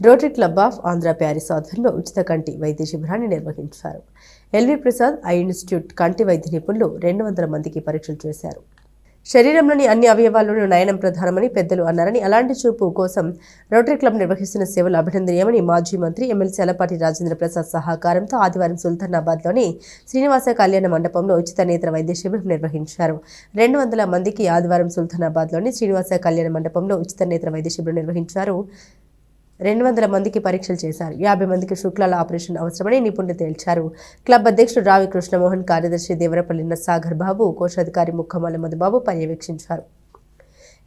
Rotary Club of Andhra Paris ఆధ్వర్యంలో ఉచిత కంటి వైద్య శిబిరాన్ని నిర్వహించారు. ఎల్వి ప్రసాద్ ఐ ఇన్స్టిట్యూట్ కంటి వైద్య నిపుణులు రెండు వందల మందికి పరీక్షలు చేశారు. శరీరంలోని అన్ని అవయవాల్లోనూ నయనం ప్రధానమని పెద్దలు అన్నారని అలాంటి చూపు కోసం రోటరీ క్లబ్ నిర్వహిస్తున్న సేవలు అభినందనీయమని మాజీ మంత్రి ఎమ్మెల్సీ అలపాటి రాజేంద్ర ప్రసాద్ సహకారంతో ఆదివారం సుల్తానాబాద్లోని శ్రీనివాస కళ్యాణ మండపంలో ఉచిత నేత్ర వైద్య శిబిరం నిర్వహించారు. రెండు వందల మందికి ఆదివారం సుల్తానాబాద్లోని శ్రీనివాస కళ్యాణ మండపంలో ఉచిత నేత్ర వైద్య శిబిరం నిర్వహించారు రెండు వందల మందికి పరీక్షలు చేశారు. యాభై మందికి శుక్లాల ఆపరేషన్ అవసరమని నిపుణులు తేల్చారు. క్లబ్ అధ్యక్షుడు రావి కృష్ణమోహన్ కార్యదర్శి దేవరపల్లి సాగర్ బాబు కోశాధికారి ముఖమల మధుబాబు పర్యవేక్షించారు.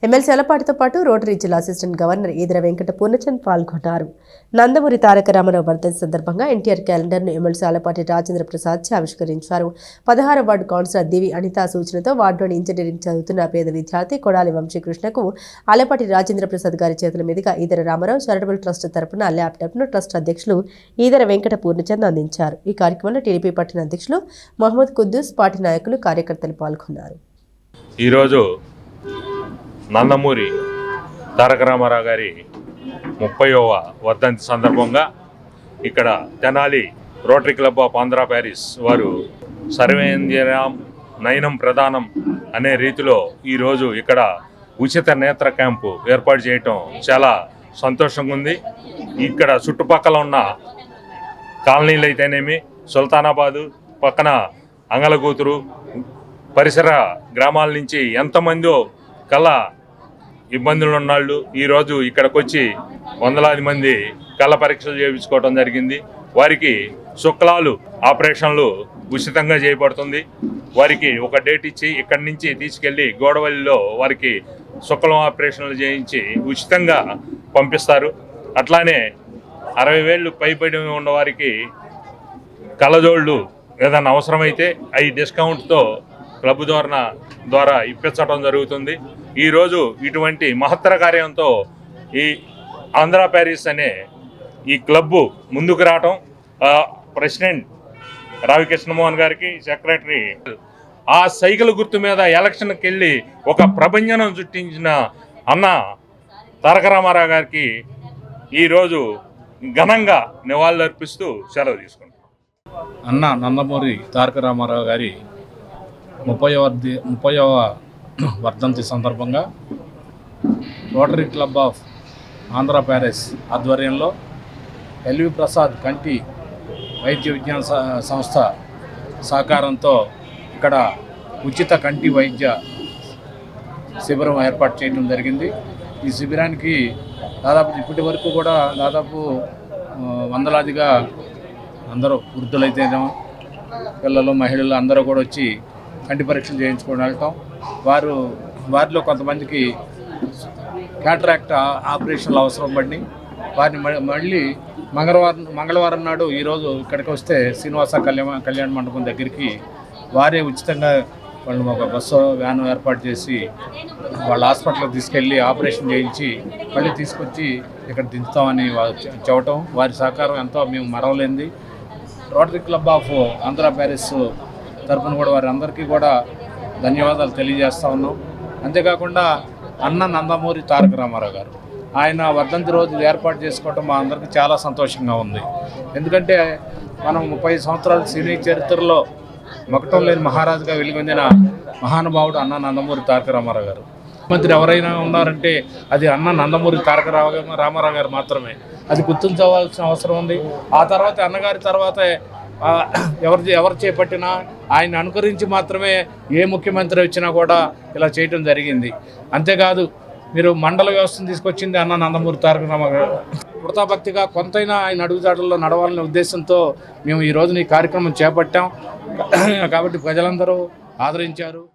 ఎమ్మెల్సీ అలపాటితో పాటు రోటరీ జిల్లా అసిస్టెంట్ గవర్నర్ ఈదర వెంకట పూర్ణచంద్ పాల్గొన్నారు. నందమూరి తారక రామారావు వర్ధన్ సందర్భంగా ఎన్టీఆర్ క్యాలెండర్ను ఎమ్మెల్సీ అలపాటి రాజేంద్ర ప్రసాద్ ఆవిష్కరించారు. పదహారు వార్డు కౌన్సిలర్ దివి అనిత సూచనతో వార్డులోని ఇంజనీరింగ్ చదువుతున్న పేద విద్యార్థి కొడాలి వంశీకృష్ణకు అలపాటి రాజేంద్ర ప్రసాద్ గారి చేతుల మీదుగా ఈదర రామారావు చారిటబుల్ ట్రస్ట్ తరపున ల్యాప్టాప్ను ట్రస్ట్ అధ్యక్షులు ఈదర వెంకట పూర్ణచంద్ అందించారు. ఈ కార్యక్రమంలో టీడీపీ పట్టణ అధ్యక్షులు మహమ్మద్ కుద్దూస్ పార్టీ నాయకులు కార్యకర్తలు పాల్గొన్నారు. ఈరోజు నందమూరి తారక రామారావు గారి ముప్పైవ వర్ధంతి సందర్భంగా ఇక్కడ Tenali Rotary Club of Andhra Paris వారు సర్వేంద్రరామ్ నయనం ప్రధానం అనే రీతిలో ఈరోజు ఇక్కడ ఉచిత నేత్ర క్యాంపు ఏర్పాటు చేయటం చాలా సంతోషంగా ఉంది. ఇక్కడ చుట్టుపక్కల ఉన్న కాలనీలు అయితేనేమి సుల్తానాబాదు పక్కన అంగలగూతురు పరిసర గ్రామాల నుంచి ఎంతమందో కళ ఇబ్బందులు ఉన్నాళ్ళు ఈరోజు ఇక్కడికి వచ్చి వందలాది మంది కళ్ళ పరీక్షలు చేయించుకోవడం జరిగింది. వారికి శుక్లాలు ఆపరేషన్లు ఉచితంగా చేయబడుతుంది. వారికి ఒక డేట్ ఇచ్చి ఇక్కడి నుంచి తీసుకెళ్ళి గోడవల్లిలో వారికి శుక్లం ఆపరేషన్లు చేయించి ఉచితంగా పంపిస్తారు. అట్లానే అరవై వేళ్ళు పైబడి ఉన్న వారికి కళ్ళజోళ్ళు ఏదైనా అవసరమైతే అవి డిస్కౌంట్తో క్లబ్ ద్వారా ద్వారా ఇప్పించడం జరుగుతుంది. ఈరోజు ఇటువంటి మహత్తర కార్యంతో ఈ ఆంధ్ర ప్యారిస్ అనే ఈ క్లబ్బు ముందుకు రావటం ప్రెసిడెంట్ రావి కృష్ణమోహన్ గారికి సెక్రటరీ ఆ సైకిల్ గుర్తు మీద ఎలక్షన్కి వెళ్ళి ఒక ప్రభంజనం సృష్టించిన అన్న తారక రామారావు గారికి ఈరోజు ఘనంగా నివాళులర్పిస్తూ సెలవు తీసుకుంటాం అన్న నందమూరి తారక రామారావు గారి ముప్పై ముప్పైవ వర్ధంతి సందర్భంగా Rotary Club of Andhra Paris ఆధ్వర్యంలో ఎల్వి ప్రసాద్ కంటి వైద్య విజ్ఞాన స- సంస్థ సహకారంతో ఇక్కడ ఉచిత కంటి వైద్య శిబిరం ఏర్పాటు చేయడం జరిగింది. ఈ శిబిరానికి దాదాపు ఇప్పటి వరకు కూడా దాదాపు వందలాదిగా అందరూ వృద్ధులైతేనేమో పిల్లలు మహిళలు అందరూ కూడా వచ్చి కంటి పరీక్షలు చేయించుకొని వెళ్తాం. వారు వారిలో కొంతమందికి క్యాట్రాక్ట్ ఆపరేషన్లు అవసరం పడి వారిని మ- మళ్ళీ మంగళవారం మంగళవారం నాడు ఈరోజు ఇక్కడికి వస్తే శ్రీనివాస కళ్యాణ కళ్యాణ మండపం దగ్గరికి వారే ఉచితంగా వాళ్ళు ఒక బస్సు వ్యాన్ ఏర్పాటు చేసి వాళ్ళ హాస్పిటల్కి తీసుకెళ్ళి ఆపరేషన్ చేయించి మళ్ళీ తీసుకొచ్చి ఇక్కడ దించుతామని వారు చెప్పటం. వారి సహకారం ఎంతో మేము మరవలేంది Rotary Club of Andhra Paris తరఫున కూడా వారి అందరికీ కూడా ధన్యవాదాలు తెలియజేస్తా ఉన్నాం. అంతేకాకుండా అన్న నందమూరి తారక రామారావు గారు ఆయన వర్ధంతి రోజు ఏర్పాటు చేసుకోవటం మా అందరికీ చాలా సంతోషంగా ఉంది. ఎందుకంటే మనం ముప్పై సంవత్సరాల సినీ చరిత్రలో మకటం లేని మహారాజుగా వెలుగొందిన మహానుభావుడు అన్న నందమూరి తారక రామారావు గారు. మంత్రి ఎవరైనా ఉన్నారంటే అది అన్న నందమూరి తారక రామారావు గారు మాత్రమే. అది గుర్తించవలసిన అవసరం ఉంది. ఆ తర్వాత అన్నగారి తర్వాత ఎవరు ఎవరు చేపట్టినా ఆయన అనుకరించి మాత్రమే ఏ ముఖ్యమంత్రి వచ్చినా కూడా ఇలా చేయటం జరిగింది. అంతేకాదు మీరు మండల వ్యవస్థను తీసుకొచ్చింది అన్న నందమూరి తారక రామారావు గారు. వృతాభక్తిగా కొంతైనా ఆయన అడుగుజాడల్లో నడవాలనే ఉద్దేశంతో మేము ఈ రోజున ఈ కార్యక్రమం చేపట్టాం. కాబట్టి ప్రజలందరూ ఆదరించారు.